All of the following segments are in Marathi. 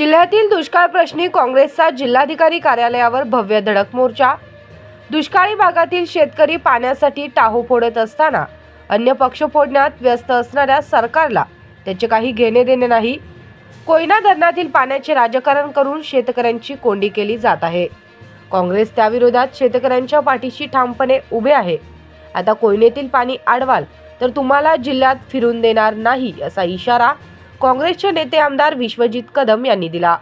जिल्ह्यातील दुष्काळ प्रश्नी काँग्रेसचा जिल्हाधिकारी कार्यालयावर भव्य धडक मोर्चा. दुष्काळी भागातील शेतकरी पाण्यासाठी टाहू फोडत असताना अन्य पक्ष फोडण्यात व्यस्त असणाऱ्या सरकारला त्याचे काही घेणे देणे नाही. कोयना धरणातील पाण्याचे राजकारण करून शेतकऱ्यांची कोंडी केली जात आहे. काँग्रेस त्याविरोधात शेतकऱ्यांच्या पाठीशी ठामपणे उभे आहे. आता कोयनेतील पाणी अडवाल तर तुम्हाला जिल्ह्यात फिरून देणार नाही असा इशारा काँग्रेसचे नेते आमदार विश्वजित कदम यांनी दिला.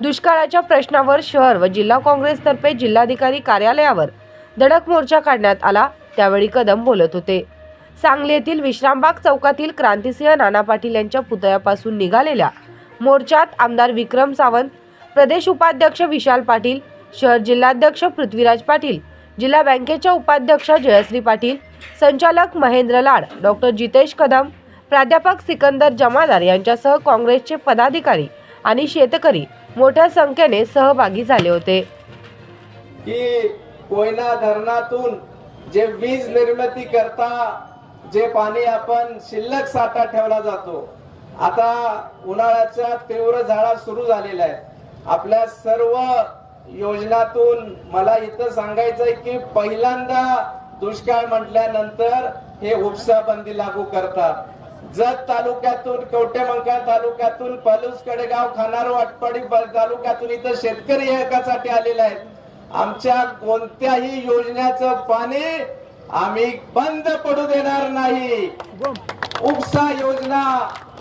दुष्काळाच्या प्रश्नावर शहर व जिल्हा काँग्रेसतर्फे जिल्हाधिकारी कार्यालयावर धडक मोर्चा काढण्यात आला त्यावेळी कदम बोलत होते. सांगली येथील विश्रामबाग चौकातील क्रांतिसिंह नाना पाटील यांच्या पुतळ्यापासून निघालेल्या मोर्चात आमदार विक्रम सावंत प्रदेश उपाध्यक्ष विशाल पाटील शहर जिल्हाध्यक्ष पृथ्वीराज पाटील जिल्हा बँकेच्या उपाध्यक्ष जयश्री पाटील संचालक महेंद्र लाड डॉक्टर जितेश कदम प्राध्यापक सिकंदर जमादार यांच्यासह काँग्रेसचे पदाधिकारी आणि शेतकरी मोठ्या संख्येने सहभागी झाले होते. की कोयना धरणातून जे वीज निर्मिती करता जे पाणी आपण शिल्लक साठा ठेवला जातो आता उन्हाळ्याच्या तीव्र झाडा सुरू झालेला आहे आपल्या सर्व योजनातून मला इथं सांगायचंय की पहिल्यांदा दुष्काळ म्हटल्यानंतर हे उपसा बंदी लागू करतात. जत तालुक्यातून कवटेमंका तालुक्यातून पलूस कडेगाव खानारो अटपाडी तालुक्यातून इथं शेतकरी एकासाठी आलेले आहेत. आमच्या कोणत्याही योजनेचं पाणी आम्ही बंद पडू देणार नाही. उपसा योजना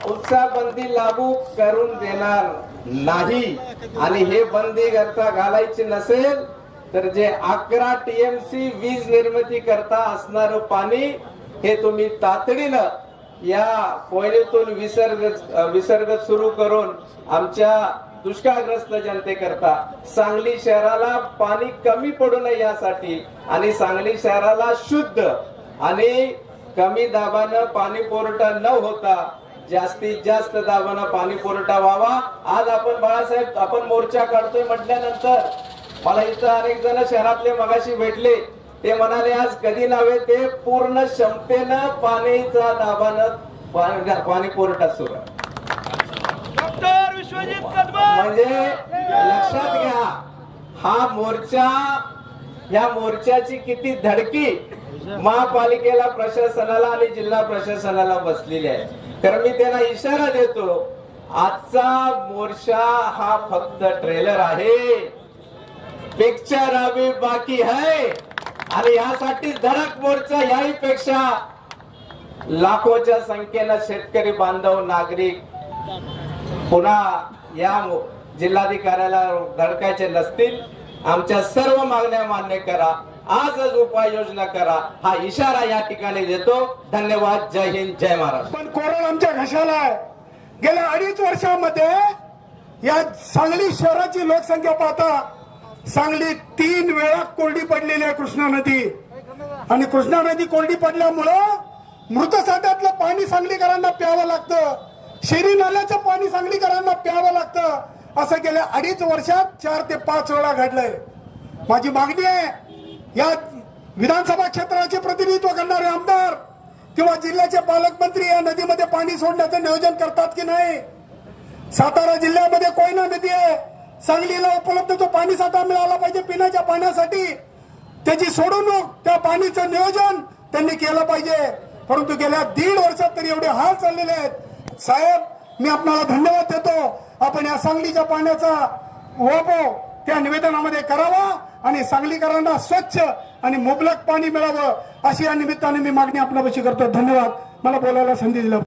उपसा बंदी लागू करून देणार नाही. आणि हे बंदी करता घालायची नसेल तर जे अकरा टीएमसी वीज निर्मिती करता असणार पाणी हे तुम्ही तातडीनं या कोयनेतून विसर्ग विसर्ग सुरू करून आमच्या दुष्काळग्रस्त जनतेकरता सांगली शहराला पाणी कमी पडू नये यासाठी आणि सांगली शहराला शुद्ध आणि कमी दाबानं पाणी पुरवठा न होता जास्तीत जास्त दाबानं पाणी पुरवठा व्हावा. आज आपण बाळासाहेब आपण मोर्चा काढतोय म्हटल्यानंतर मला इथं अनेक जण शहरातले मगाशी भेटले. ते म्हणाले आज कधी नव्हे ते पूर्ण क्षमतेनं पाणीचा दाबानं पाणी पुरवठा सुरू म्हणजे लक्षात घ्या हा मोर्चा या मोर्चाची किती धडकी महापालिकेला प्रशासनाला आणि जिल्हा प्रशासनाला बसलेली आहे. तर मी त्यांना इशारा देतो आजचा मोर्चा हा फक्त ट्रेलर आहे. पिक्चर अभी बाकी है. आणि यासाठी धडक मोर्चा याहीपेक्षा लाखोच्या संख्येनं शेतकरी बांधव नागरिक पुन्हा या जिल्हाधिकाऱ्याला धडकायचे नसतील. आमच्या सर्व मागण्या मान्य करा. आजच उपाययोजना करा. हा इशारा या ठिकाणी देतो. धन्यवाद. जय हिंद. जय महाराष्ट्र. पण कोरोना आमच्या घशाला आहे. गेल्या अडीच वर्षामध्ये या सांगली शहराची लोकसंख्या पाहता सांगली तीन वेळा कोरडी पडलेली आहे कृष्णा नदी. आणि कृष्णा नदी कोरडी पडल्यामुळं मृत साठ्यातलं पाणी सांगलीकरांना प्यावं लागतं. शेरी नाल्याचं पाणी सांगलीकरांना प्यावं लागतं. असं गेल्या अडीच वर्षात चार ते पाच वेळा घडलंय. माझी मागणी आहे या विधानसभा क्षेत्राचे प्रतिनिधित्व करणारे आमदार किंवा जिल्ह्याचे पालकमंत्री या नदीमध्ये पाणी सोडण्याचं नियोजन करतात की नाही? सातारा जिल्ह्यामध्ये कोयना नदी आहे. सांगलीला उपलब्ध तो पाणी साठा मिळाला पाहिजे पिण्याच्या पाण्यासाठी. त्याची सोडवणूक त्या पाणीचं नियोजन त्यांनी केलं पाहिजे. परंतु गेल्या दीड वर्षात तरी एवढे हाल चाललेले आहेत. साहेब मी आपणाला धन्यवाद देतो. आपण या सांगलीच्या पाण्याचा वापर त्या निवेदनामध्ये करावा आणि सांगलीकरांना स्वच्छ आणि मुबलक पाणी मिळावं अशी या निमित्ताने मी मागणी आपल्यापाशी करतो. धन्यवाद. मला बोलायला संधी दिल्या